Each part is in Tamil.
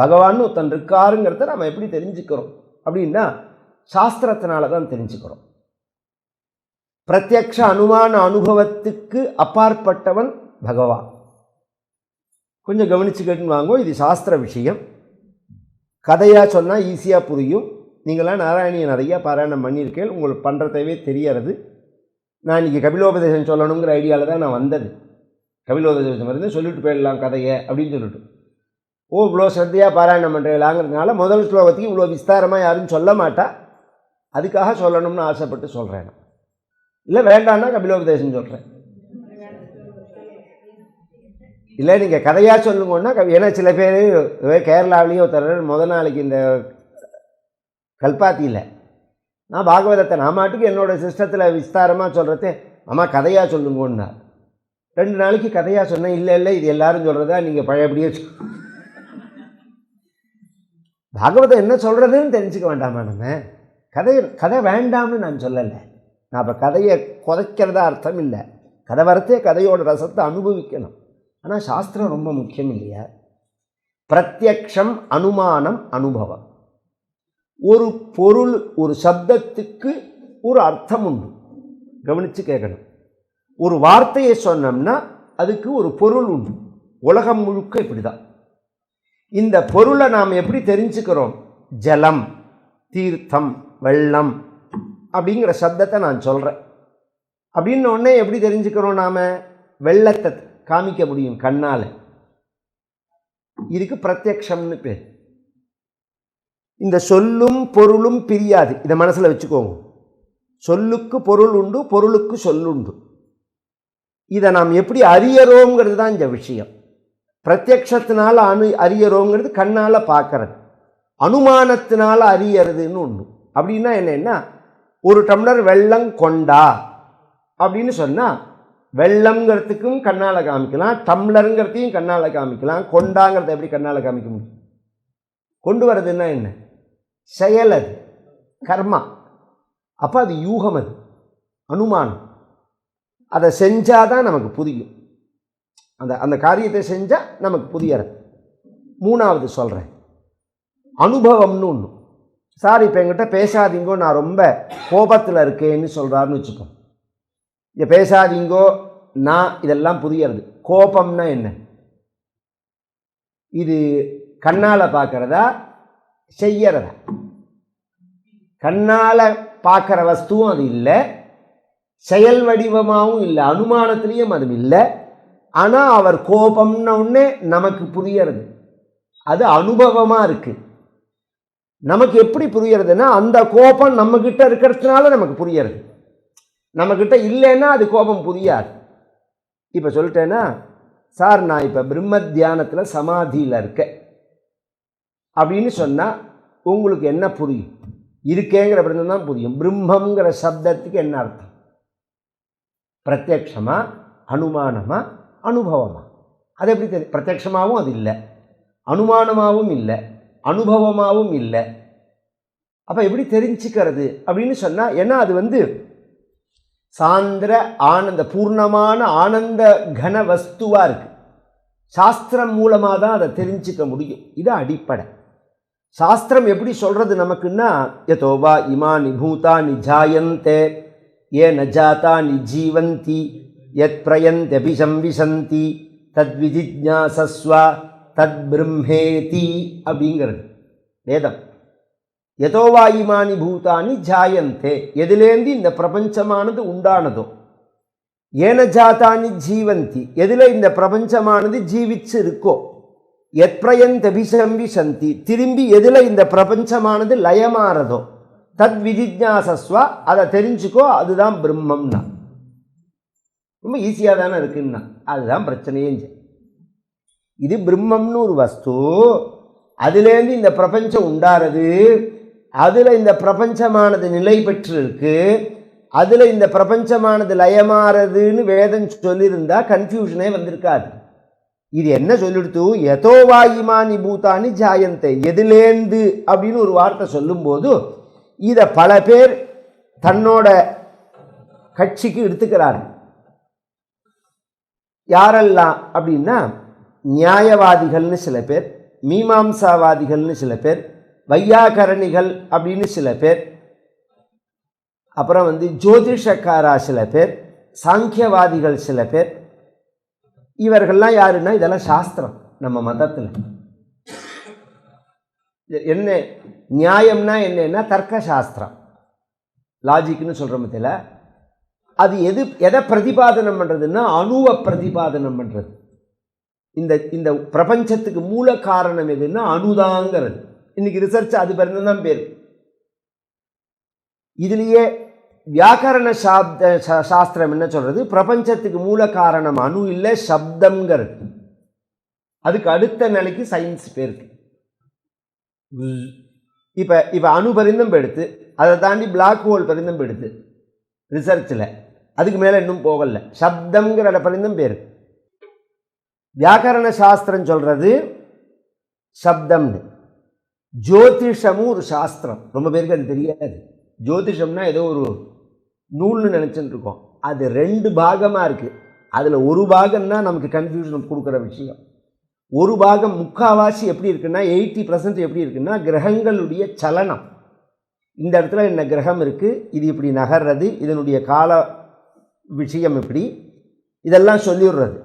பகவான் ஒருத்தன் இருக்காருங்கிறத நம்ம எப்படி தெரிஞ்சுக்கிறோம்? அப்படின்னா சாஸ்திரத்தினால தான் தெரிஞ்சுக்கிறோம். பிரத்யக்ஷ அனுமான அனுபவத்துக்கு அப்பாற்பட்டவன் பகவான். கொஞ்சம் கவனிச்சுக்கிட்டுன்னு வாங்குவோம் இது சாஸ்திர விஷயம். கதையாக சொன்னால் ஈஸியாக புரியும். நீங்களாம் நாராயணியை நிறையா பாராயணம் பண்ணியிருக்கேன். உங்களுக்கு பண்ணுறதவே தெரியறது நான் இன்றைக்கி கபிலோபதேசம் சொல்லணுங்கிற ஐடியாவில் தான் நான் வந்தது. கபிலோபதேசம் வந்து சொல்லிட்டு போயிடலாம் கதையை அப்படின்னு சொல்லிட்டு. ஓ இவ்வளோ ஸ்ரத்தையாக பாராயணம் பண்ணுறீங்களாங்கிறதுனால முதல் ஸ்லோகத்துக்கு இவ்வளோ விஸ்தாரமாக யாரும் சொல்ல மாட்டா. அதுக்காக சொல்லணும்னு ஆசைப்பட்டு சொல்கிறேன் நான் இல்லை வேண்டான்னா கபிலோபதேசம் சொல்கிறேன் இல்லை நீங்கள் கதையாக சொல்லுங்கன்னா ஏன்னா சில பேர் கேரளாவிலையும் ஒருத்தர் முத நாளைக்கு இந்த கல்பாத்தியில் நான் பாகவதத்தை நான் மாட்டுக்கு என்னோடய சிஸ்டத்தில் விஸ்தாரமாக சொல்கிறதே அம்மா கதையாக சொல்லுங்கன்னா ரெண்டு நாளைக்கு கதையாக சொன்னேன் இல்லை இல்லை இது எல்லாரும் சொல்கிறதா நீங்கள் பழையபடியே சொல் பாகவதம் என்ன சொல்கிறதுன்னு தெரிஞ்சுக்க வேண்டாமா நம்ம? கதை கதை வேண்டாம்னு நான் சொல்லலை. நான் இப்போ கதையை குறைக்கிறதா அர்த்தம் இல்லை. கதை வரத்தே கதையோட ரசத்தை அனுபவிக்கணும். ஆனால் சாஸ்திரம் ரொம்ப முக்கியம் இல்லையா? பிரத்யக்ஷம் அனுமானம் அனுபவம். ஒரு பொருள் ஒரு சப்தத்துக்கு ஒரு அர்த்தம் உண்டு. கவனித்து கேட்கணும் ஒரு வார்த்தையை சொன்னோம்னா அதுக்கு ஒரு பொருள் உண்டு. உலகம் முழுக்க இப்படி தான் இந்த பொருளை நாம் எப்படி தெரிஞ்சுக்கிறோம்? ஜலம் தீர்த்தம் வெள்ளம் அப்படிங்கிற சப்தத்தை நான் சொல்கிறேன் அப்படின்னு உடனே எப்படி தெரிஞ்சுக்கிறோம் நாம்? வெள்ளத்தை காமிக்க முடியும் கண்ணால். இதுக்கு பிரத்யக்ஷம்னு பேர். இந்த சொல்லும் பொருளும் பிரியாது. இதை மனசில் வச்சுக்கோங்க. சொல்லுக்கு பொருள் உண்டு பொருளுக்கு சொல்லுண்டு. இதை நாம் எப்படி அறியறோங்கிறது தான் இந்த விஷயம். பிரத்யக்ஷத்தினால அணு அறியறோங்கிறது கண்ணால் பார்க்கறது. அனுமானத்தினால் அறியறதுன்னு ஒன்று அப்படின்னா என்னன்னா ஒரு டம்ளர் வெள்ளம் கொண்டா? அப்படின்னு சொன்னால் வெள்ளம்ங்கிறதுக்கும் கண்ணால் காமிக்கலாம் டம்ளருங்கிறதையும் கண்ணால் காமிக்கலாம் கொண்டாங்கிறத எப்படி கண்ணால் காமிக்க முடியும்? கொண்டு வர்றதுன்னா என்ன? செயல் அது கர்மா. அப்போ அது யூகம் அது அனுமானம். அதை செஞ்சால் தான் நமக்கு புரியும். அந்த அந்த காரியத்தை செஞ்சால் நமக்கு புரியறது மூணாவது சொல்கிறேன் அனுபவம்னு ஒன்று சார் இப்போ என்கிட்ட பேசாதீங்கோ நான் ரொம்ப கோபத்தில் இருக்கேன்னு சொல்கிறாருன்னு வச்சுப்போம் இங்கே பேசாதீங்கோ நான் இதெல்லாம் புரியறது கோபம்னா என்ன? இது கண்ணால் பார்க்குறதா செய்யறதா? கண்ணால் பார்க்குற வஸ்துவும் அது இல்லை. செயல் வடிவமாகவும் இல்லை. அனுமானத்துலேயும் அது இல்லை. ஆனால் அவர் கோபம்ன உடனே நமக்கு புரியறது. அது அனுபவமாக இருக்குது நமக்கு எப்படி புரியறதுன்னா அந்த கோபம் நம்மக்கிட்ட இருக்கிறதுனால நமக்கு புரியறது. நம்மக்கிட்ட இல்லைன்னா அது கோபம் புரியாது. இப்போ சொல்லிட்டேன்னா சார் நான் இப்போ பிரம்ம தியானத்தில் சமாதியில் இருக்கேன். அப்படின்னு சொன்னால் உங்களுக்கு என்ன புரியும்? இருக்கேங்கிற பிரச்சனை தான் புரியும். பிரம்மங்கிற சப்தத்துக்கு என்ன அர்த்தம்? பிரத்யக்ஷமாக அனுமானமாக அனுபவமா? அது எப்படி தெரியும்? பிரத்யக்ஷமாகவும் அது இல்லை. அனுமானமாகவும் இல்லை. அனுபவமாகவும் இல்லை. அப்போ எப்படி தெரிஞ்சுக்கிறது அப்படின்னு சொன்னால் ஏன்னா அது வந்து சாந்திர ஆனந்த பூர்ணமான ஆனந்த கன வஸ்துவாக இருக்குது சாஸ்திரம் மூலமாக தான் அதை தெரிஞ்சுக்க முடியும். இது அடிப்படை. சாஸ்திரம் எப்படி சொல்கிறது நமக்குன்னா யதோவா இமா நிபூதா நிஜாயந்தே ஏ நஜாதா நிஜீவந்தி யத் பிரயந்தபி சம்விசந்தி தத்விதிஜாசஸ்வ தத் பிரம்மேதி அப்படிங்கிறது வேதம் எதோவாயிமானி பூதானி ஜாயந்தே எதுலேருந்து இந்த பிரபஞ்சமானது உண்டானதோ ஏன ஜாத்தானி ஜீவந்தி எதில் இந்த பிரபஞ்சமானது ஜீவிச்சு இருக்கோ எத்ரயந்தபிசம்பி சந்தி திரும்பி எதில் இந்த பிரபஞ்சமானது லயமாறதோ தத் விஜிஜாசஸ்வா அதை தெரிஞ்சுக்கோ அதுதான் பிரம்மம்னா ரொம்ப ஈஸியாக தானே இருக்குன்னா? அதுதான் பிரச்சனையே இங்க. இது பிரம்மம்னு ஒரு வஸ்து. அதுலேருந்து இந்த பிரபஞ்சம் உண்டாறது அதில் இந்த பிரபஞ்சமானது நிலை பெற்று இருக்கு அதில் இந்த பிரபஞ்சமானது லயமாறதுன்னு வேதம் சொல்லியிருந்தா கன்ஃபியூஷனே வந்திருக்காது. இது என்ன சொல்லிடுத்து? எதோவாயிமானி பூதானி ஜாயந்தை. எதுலேந்து அப்படின்னு ஒரு வார்த்தை சொல்லும்போது இதை பல பேர் தன்னோட கட்சிக்கு எடுத்துக்கிறாரு யாரெல்லாம் அப்படின்னா நியாயவாதிகள்னு சில பேர் மீமாம்சாவாதிகள்னு சில பேர் வையாகரணிகள் அப்படின்னு சில பேர் அப்புறம் வந்து ஜோதிஷக்காரா சில பேர் சாங்கியவாதிகள் சில பேர் இவர்கள்லாம் யாருன்னா இதெல்லாம் சாஸ்திரம் நம்ம மதத்தில். இது என்ன நியாயம்னா என்னன்னா தர்க்க சாஸ்திரம் லாஜிக்னு சொல்கிற மத்தியில் அது எது எதை பிரதிபாதனம் பண்ணுறதுன்னா அணுவை பிரதிபாதனம் பண்ணுறது இந்த இந்த பிரபஞ்சத்துக்கு மூல காரணம் எதுன்னா அணுதாங்கிறது. இன்னைக்கு ரிசர்ச் அது பேர் தான் பேர்? இதுலேயே வியாக்கரண சாப்த சா- சாஸ்திரம் என்ன சொல்கிறது பிரபஞ்சத்துக்கு மூல காரணம் அணு இல்லை சப்தம்ங்கிறது. அதுக்கு அடுத்த நிலைக்கு சயின்ஸ் பேருக்கு இப்போ இப்போ அணு பரிந்தம் எடுத்து அதை தாண்டி பிளாக் ஹோல் பரிந்தம் எடுத்து ரிசர்ச்சில் அதுக்கு மேலே இன்னும் போகலை. சப்தம்ங்கிற பரிந்தம் பேர். வியாக்கரண சாஸ்திரம் சொல்கிறது சப்தம்னு. ஜோதிஷமும் ஒரு சாஸ்திரம். ரொம்ப பேருக்கு அது தெரியாது. ஜோதிஷம்னா ஏதோ ஒரு நூல்னு நினச்சிட்டு இருக்கோம் அது ரெண்டு பாகமாக இருக்குது அதில் ஒரு பாகம்னா நமக்கு கன்ஃபியூஷன் கொடுக்குற விஷயம். ஒரு பாகம் முக்காவாசி எப்படி இருக்குன்னா எயிட்டி பர்சன்ட் எப்படி இருக்குன்னா கிரகங்களுடைய சலனம். இந்த இடத்துல என்ன கிரகம் இருக்குது இது இப்படி நகர்றது. இதனுடைய கால விஷயம் இப்படி. இதெல்லாம் சொல்லிடுறது.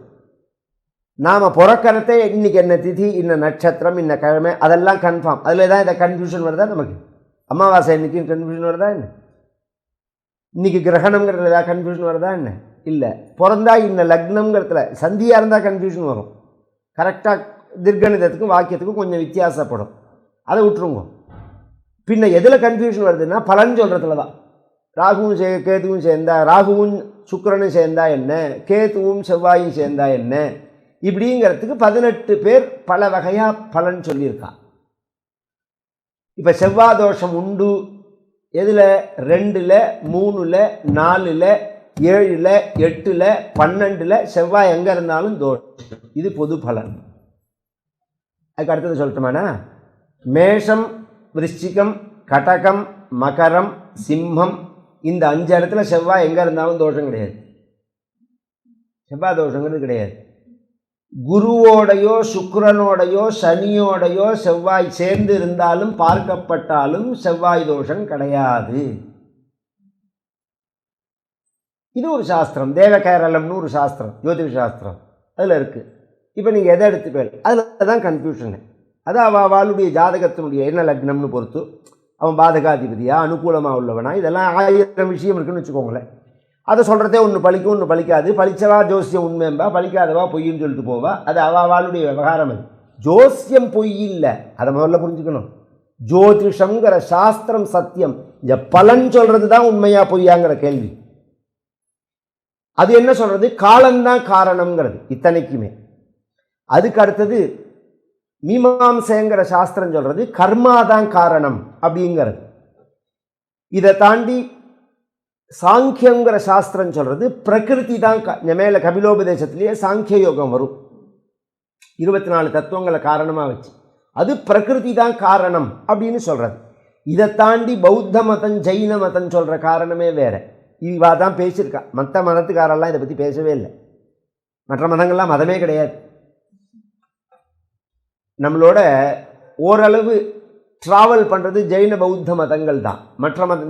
நாம் பிறக்கறதே இன்றைக்கி என்ன திதி இன்ன நட்சத்திரம் இன்ன கிழமை அதெல்லாம் கன்ஃபார்ம் அதில் தான் இந்த கன்ஃபியூஷன் வருதா நமக்கு? அமாவாசை இன்றைக்கும் கன்ஃபியூஷன் வருதா என்ன? இன்றைக்கி கிரகணங்கிறதுல ஏதாவது கன்ஃபியூஷன் வருதா என்ன? இல்லை. பிறந்தா இன்ன லக்னங்கிறதுல சந்தியாக இருந்தால் கன்ஃபியூஷன் வரும். கரெக்டாக திர்கணிதத்துக்கும் வாக்கியத்துக்கும் கொஞ்சம் வித்தியாசப்படும். அதை விட்டுருங்க. பின்ன எதில் கன்ஃபியூஷன் வருதுன்னா பலன் சொல்கிறதுல தான் ராகுவும் சே கேதுவும் சேர்ந்தா ராகுவும் சுக்கரனும் சேர்ந்தா என்ன? கேதுவும் செவ்வாயும் சேர்ந்தா என்ன? இப்படிங்கிறதுக்கு பதினெட்டு பேர் பல வகையாக பலன் சொல்லியிருக்கா. இப்போ செவ்வாய் தோஷம் உண்டு. எதில்? ரெண்டில் மூணில் நாலில் ஏழில் எட்டில் பன்னெண்டில் செவ்வாய் எங்கே இருந்தாலும் தோஷம் இது பொது பலன். அதுக்கு அடுத்தது சொல்லட்டுமாண்ணா? மேஷம் விருச்சிகம் கடகம் மகரம் சிம்மம் இந்த அஞ்சு இடத்துல செவ்வாய் எங்கே இருந்தாலும் தோஷம் கிடையாது. செவ்வாய் தோஷங்கிறது கிடையாது. குருவோடையோ சுக்கரனோடையோ சனியோடையோ செவ்வாய் சேர்ந்து இருந்தாலும் பார்க்கப்பட்டாலும் செவ்வாய் தோஷம் கிடையாது. இது ஒரு சாஸ்திரம். தேவகேரளம்னு ஒரு சாஸ்திரம். ஜோதிட சாஸ்திரம். அதில் இருக்குது இப்போ நீங்கள் எதை எடுத்துப்பேன் அதில் தான் கன்ஃபியூஷனு அது அவளுடைய ஜாதகத்தினுடைய என்ன லக்னம்னு பொறுத்து அவன் பாதகாதிபதியா? அனுகூலமாக உள்ளவனா? இதெல்லாம் ஆயிரம் விஷயம் இருக்குன்னு வச்சுக்கோங்களேன். அதை சொல்கிறதே ஒன்று பழிக்கும் ஒன்று பழிக்காது. பழிச்சவா ஜோசியம் உண்மைம்பா பழிக்காதவா பொய்ன்னு சொல்லிட்டு போவா. அது அவ விவகாரம் அது. ஜோசியம் பொய் இல்லை. அதை முதல்ல புரிஞ்சுக்கணும். ஜோதிஷங்கிற சாஸ்திரம் சத்தியம். இந்த பலன் சொல்கிறது தான் உண்மையா பொய்யாங்கிற கேள்வி. அது என்ன சொல்கிறது காலம்தான் காரணம்ங்கிறது இத்தனைக்குமே. அதுக்கு அடுத்தது மீமாம்சைங்கிற சாஸ்திரம் சொல்கிறது கர்மா தான் காரணம் அப்படிங்கிறது. இதை தாண்டி சாங்கியங்கிற சாஸ்திரம் சொல்கிறது பிரகிருதி தான் க மேலே கபிலோபதேசத்திலேயே சாங்கிய யோகம் வரும். இருபத்தி நாலு தத்துவங்களை காரணமாக வச்சு. அது பிரகிருதி தான் காரணம் அப்படின்னு சொல்கிறது இதை தாண்டி பௌத்த மதம் ஜெயின மதம் சொல்கிற காரணமே வேறு. இவா தான் பேசியிருக்கா. மற்ற மதத்துக்காரெல்லாம் இதை பற்றி பேசவே இல்லை. மற்ற மதங்கள்லாம் மதமே கிடையாது. நம்மளோட ஓரளவு ட்ராவல் பண்ணுறது ஜெயின பௌத்த மதங்கள் தான் மற்ற மத